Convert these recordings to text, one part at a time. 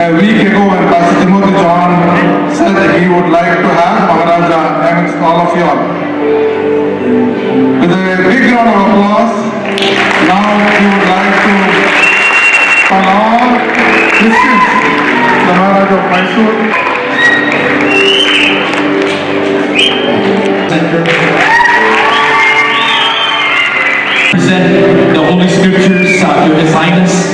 A week ago, when Pastor Timothy John said that he would like to have Maharaja amongst all of you all. With a big round of applause, now he would like to call all Christians, the Maharaja of Mysore, present the Holy Scriptures uh, to His Highness.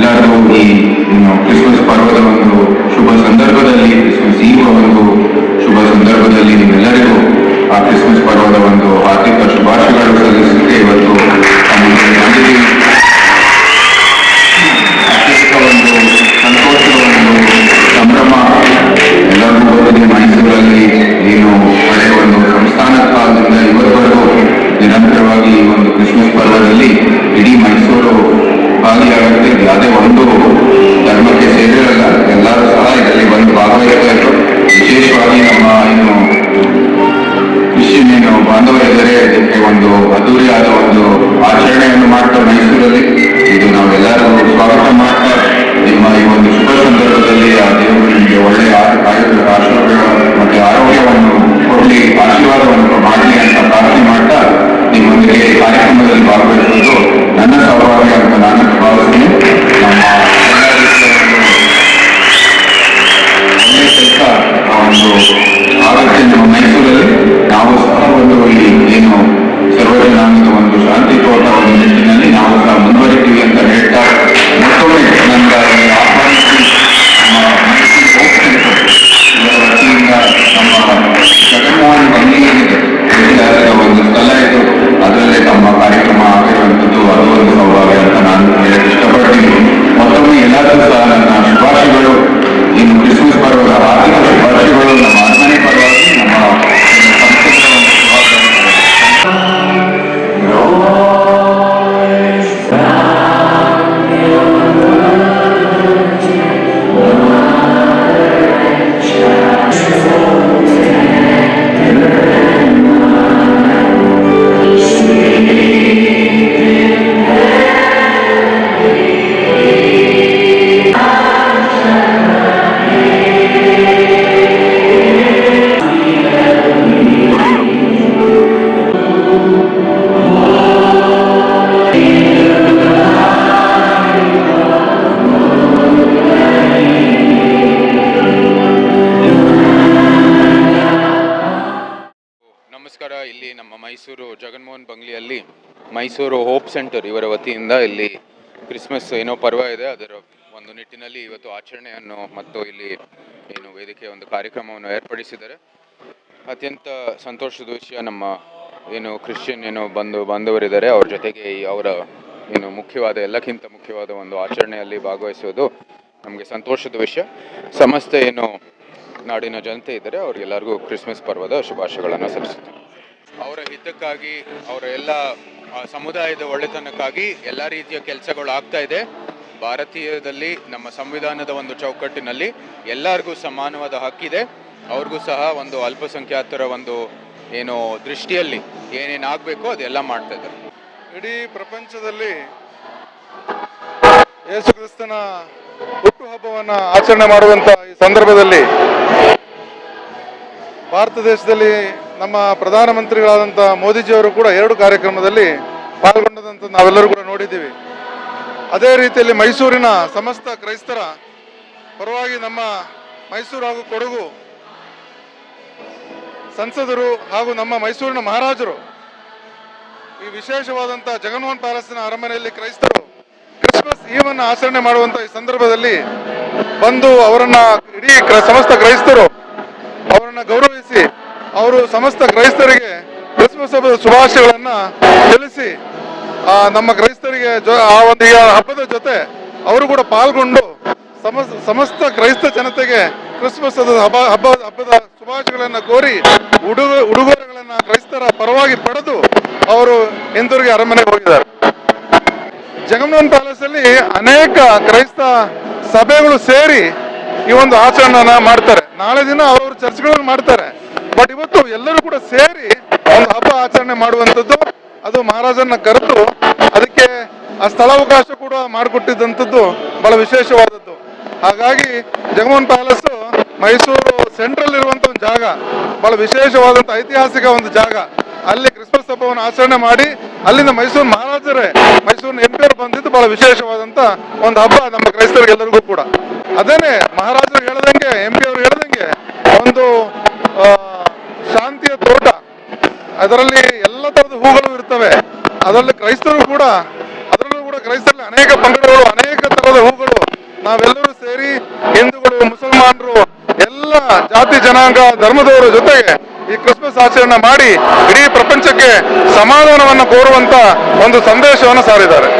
ಎಲ್ಲರಿಗೂ ವಿಶೇಷವಾಗಿ ನಮ್ಮ ಏನು ಏನು ಬಾಂಧವರಿದ್ದಾರೆ ಇದಕ್ಕೆ ಒಂದು ಅದ್ದೂರಿಯಾದ ಒಂದು ಆಚರಣೆಯನ್ನು ಮಾಡ್ತಾ ಮೈಸೂರಲ್ಲಿ. ಇದು ನಾವೆಲ್ಲರೂ ಸ್ವಾಗತ ಮಾಡ್ತಾ ನಿಮ್ಮ ಈ ಒಂದು ಶುಭ ಸಂದರ್ಭದಲ್ಲಿ ಆ ದೇವರು ನಿಮಗೆ ಒಳ್ಳೆಯ ಆಶೀರ್ವಾದ ಮತ್ತೆ ಆರೋಗ್ಯವನ್ನು ಕೊಡಲಿ, ಆಶೀರ್ವಾದವನ್ನು ಮಾಡಲಿ ಅಂತ ಪ್ರಾರ್ಥನೆ ಮಾಡ್ತಾ ನಿಮ್ಮೊಂದಿಗೆ ಕಾರ್ಯಕ್ರಮದಲ್ಲಿ ಭಾಗವಹಿಸುವುದು ನನ್ನ ಸೌಭಾಗ್ಯ ಅಂತ ನಾನು ಆ ಒಂದು ಆಗುತ್ತೆ ನಮ್ಮ ಮೈಸೂರಲ್ಲಿ ನಾವು ಸಹ ಒಂದು ಈ ಏನು ಸರ್ವಜನಾಂಗದ ಒಂದು ಶಾಂತಿ ತೋಟ ಒಂದು ನಿಟ್ಟಿನಲ್ಲಿ ನಾವು ಸಹ ಮುಂದುವರಿತೀವಿ ಅಂತ ಹೇಳ್ತಾ ಮತ್ತೊಮ್ಮೆ ನನ್ನ ಈ ಆಹ್ವಾನಿಸಿ ನಮ್ಮ ಮೈಸೂರು ಹೋಪ್ ಸೆಂಟರ್ ಇದರ ವತಿಯಿಂದ ನಮ್ಮ ಜಗನ್ಮೋಹನ್ ಬಂಗ್ಲಿ ಏನಿದೆ ಐತಿಹಾಸಿಕ ಒಂದು ಸ್ಥಳ ಇದು ಅದರಲ್ಲೇ ನಮ್ಮ ಕಾರ್ಯಕ್ರಮ ಆಗಿರುವಂಥದ್ದು ಅದು ಒಂದು ಸೌಭಾಗ್ಯ ಅಂತ ನಾನು ಹೇಳಕ್ಕೆ ಇಷ್ಟಪಡ್ತೀನಿ ಮತ್ತೊಮ್ಮೆ ಎಲ್ಲರಿಗೂ ಸಹ ಜಗನ್ಮೋಹನ್ ಬಂಗ್ಲಿಯಲ್ಲಿ ಮೈಸೂರು ಹೋಪ್ ಸೆಂಟರ್ ಇವರ ವತಿಯಿಂದ ಇಲ್ಲಿ ಕ್ರಿಸ್ಮಸ್ ಏನೋ ಪರ್ವ ಇದೆ, ಅದರ ಒಂದು ನಿಟ್ಟಿನಲ್ಲಿ ಇವತ್ತು ಆಚರಣೆಯನ್ನು ಮತ್ತು ಇಲ್ಲಿ ಏನು ವೇದಿಕೆಯ ಒಂದು ಕಾರ್ಯಕ್ರಮವನ್ನು ಏರ್ಪಡಿಸಿದ್ದಾರೆ. ಅತ್ಯಂತ ಸಂತೋಷದ ವಿಷಯ ನಮ್ಮ ಏನು ಕ್ರಿಶ್ಚಿಯನ್ ಏನು ಬಂದು ಬಾಂಧವರಿದ್ದಾರೆ, ಅವ್ರ ಜೊತೆಗೆ ಈ ಅವರ ಏನು ಮುಖ್ಯವಾದ, ಎಲ್ಲಕ್ಕಿಂತ ಮುಖ್ಯವಾದ ಒಂದು ಆಚರಣೆಯಲ್ಲಿ ಭಾಗವಹಿಸುವುದು ನಮಗೆ ಸಂತೋಷದ ವಿಷಯ. ಸಮಸ್ತ ಏನು ನಾಡಿನ ಜನತೆ ಇದ್ದಾರೆ, ಅವ್ರಿಗೆಲ್ಲರಿಗೂ ಕ್ರಿಸ್ಮಸ್ ಪರ್ವದ ಶುಭಾಶಯಗಳನ್ನು ಸಲ್ಲಿಸುತ್ತೇನೆ. ಅವರ ಹಿತಕ್ಕಾಗಿ, ಅವರ ಎಲ್ಲ ಸಮುದಾಯದ ಒಳ್ಳೆತನಕ್ಕಾಗಿ ಎಲ್ಲ ರೀತಿಯ ಕೆಲಸಗಳು ಆಗ್ತಾ ಇದೆ. ಭಾರತೀಯದಲ್ಲಿ ನಮ್ಮ ಸಂವಿಧಾನದ ಒಂದು ಚೌಕಟ್ಟಿನಲ್ಲಿ ಎಲ್ಲರಿಗೂ ಸಮಾನವಾದ ಹಕ್ಕಿದೆ. ಅವ್ರಿಗೂ ಸಹ ಒಂದು ಅಲ್ಪಸಂಖ್ಯಾತರ ಒಂದು ಏನು ದೃಷ್ಟಿಯಲ್ಲಿ ಏನೇನು ಆಗಬೇಕೋ ಅದೆಲ್ಲ ಮಾಡ್ತಾ ಇದ್ದಾರೆ. ಇಡೀ ಪ್ರಪಂಚದಲ್ಲಿ ಯೇಸು ಕ್ರಿಸ್ತನ ಹುಟ್ಟುಹಬ್ಬವನ್ನು ಆಚರಣೆ ಮಾಡುವಂಥ ಈ ಸಂದರ್ಭದಲ್ಲಿ ಭಾರತ ದೇಶದಲ್ಲಿ ನಮ್ಮ ಪ್ರಧಾನಮಂತ್ರಿಗಳಾದಂಥ ಮೋದಿಜಿಯವರು ಕೂಡ ಎರಡು ಕಾರ್ಯಕ್ರಮದಲ್ಲಿ ಪಾಲ್ಗೊಂಡದಂತ ನಾವೆಲ್ಲರೂ ಕೂಡ ನೋಡಿದ್ದೀವಿ. ಅದೇ ರೀತಿಯಲ್ಲಿ ಮೈಸೂರಿನ ಸಮಸ್ತ ಕ್ರೈಸ್ತರ ಪರವಾಗಿ ನಮ್ಮ ಮೈಸೂರು ಹಾಗೂ ಕೊಡಗು ಸಂಸದರು ಹಾಗೂ ನಮ್ಮ ಮೈಸೂರಿನ ಮಹಾರಾಜರು ಈ ವಿಶೇಷವಾದಂಥ ಜಗನ್ಮೋಹನ್ ಪ್ಯಾಲೇಸ್ನ ಅರಮನೆಯಲ್ಲಿ ಕ್ರೈಸ್ತರು ಕ್ರಿಸ್ಮಸ್ ಈವನ್ನು ಆಚರಣೆ ಮಾಡುವಂತ ಈ ಸಂದರ್ಭದಲ್ಲಿ ಬಂದು ಅವರನ್ನ ಇಡೀ ಸಮಸ್ತ ಕ್ರೈಸ್ತರು ಅವರನ್ನ ಗೌರವಿಸಿ ಅವರು ಸಮಸ್ತ ಕ್ರೈಸ್ತರಿಗೆ ಕ್ರಿಸ್ಮಸ್ ಹಬ್ಬದ ಶುಭಾಶಯಗಳನ್ನ ತಿಳಿಸಿ ನಮ್ಮ ಕ್ರೈಸ್ತರಿಗೆ ಆ ಒಂದು ಹಬ್ಬದ ಜೊತೆ ಅವರು ಕೂಡ ಪಾಲ್ಗೊಂಡು ಸಮಸ್ತ ಕ್ರೈಸ್ತ ಜನತೆಗೆ ಕ್ರಿಸ್ಮಸ್ ಹಬ್ಬದ ಹಬ್ಬ ಹಬ್ಬ, ಹಬ್ಬದ ಶುಭಾಶಯಗಳನ್ನ ಕೋರಿ ಉಡುಗ, ಉಡುಗೊರೆಗಳನ್ನ ಕ್ರೈಸ್ತರ ಪರವಾಗಿ ಪಡೆದು ಅವರು ಹಿಂದಿರುಗಿ ಅರಮನೆಗೆ ಹೋಗಿದ್ದಾರೆ. ಜಗಮೋಹನ್ ಪ್ಯಾಲೇಸ್ ಅಲ್ಲಿ ಅನೇಕ ಕ್ರೈಸ್ತ ಸಭೆಗಳು ಸೇರಿ ಈ ಒಂದು ಆಚರಣೆನ ಮಾಡ್ತಾರೆ. ನಾಳೆ ದಿನ ಅವರು ಚರ್ಚ್ಗಳನ್ನು ಮಾಡ್ತಾರೆ. ಬಟ್ ಇವತ್ತು ಎಲ್ಲರೂ ಕೂಡ ಸೇರಿ ಒಂದು ಹಬ್ಬ ಆಚರಣೆ ಮಾಡುವಂಥದ್ದು. ಅದು ಮಹಾರಾಜನ ಕರೆದು ಅದಕ್ಕೆ ಆ ಸ್ಥಳಾವಕಾಶ ಕೂಡ ಮಾಡಿಕೊಟ್ಟಿದ್ದಂಥದ್ದು ಬಹಳ ವಿಶೇಷವಾದದ್ದು. ಹಾಗಾಗಿ ಜಗಮೋಹನ್ ಪ್ಯಾಲೇಸ್, ಮೈಸೂರು ಸೆಂಟ್ರಲ್ ಇರುವಂತ ಒಂದು ಜಾಗ, ಬಹಳ ವಿಶೇಷವಾದಂತ ಐತಿಹಾಸಿಕ ಒಂದು ಜಾಗ. ಅಲ್ಲಿ ಕ್ರಿಸ್ಮಸ್ ಹಬ್ಬವನ್ನು ಆಚರಣೆ ಮಾಡಿ ಅಲ್ಲಿಂದ ಮೈಸೂರು ಮಹಾರಾಜರೇ, ಮೈಸೂರಿನ ಎಂಪಿಯರ್ ಬಂದಿದ್ದು ಬಹಳ ವಿಶೇಷವಾದಂತ ಒಂದು ಹಬ್ಬ ನಮ್ಮ ಕ್ರೈಸ್ತರಿಗೆಲ್ಲರಿಗೂ ಕೂಡ. ಅದೇನೆ ಮಹಾರಾಜರು ಹೇಳ್ದಂಗೆ, ಎಂ ಪಿ ಅವರು ಹೇಳ್ದಂಗೆ ಒಂದು ತೋಟ. ಅದರಲ್ಲಿ ಎಲ್ಲ ತರದ ಹೂಗಳು ಇರ್ತವೆ. ಅದರಲ್ಲಿ ಕ್ರೈಸ್ತರು ಕೂಡ, ಅದರಲ್ಲೂ ಕೂಡ ಕ್ರೈಸ್ತರಲ್ಲಿ ಅನೇಕ ಪಂಗಡಗಳು, ಅನೇಕ ತರದ ಹೂಗಳು ನಾವೆಲ್ಲರೂ ಸೇರಿ ಹಿಂದೂಗಳು, ಮುಸಲ್ಮಾನರು, ಎಲ್ಲ ಜಾತಿ, ಜನಾಂಗ, ಧರ್ಮದವರ ಜೊತೆಗೆ ಈ ಕ್ರಿಸ್ಮಸ್ ಆಚರಣೆ ಮಾಡಿ ಇಡೀ ಪ್ರಪಂಚಕ್ಕೆ ಸಮಾಧಾನವನ್ನು ಕೋರುವಂತ ಒಂದು ಸಂದೇಶವನ್ನು ಸಾರಿದ್ದಾರೆ.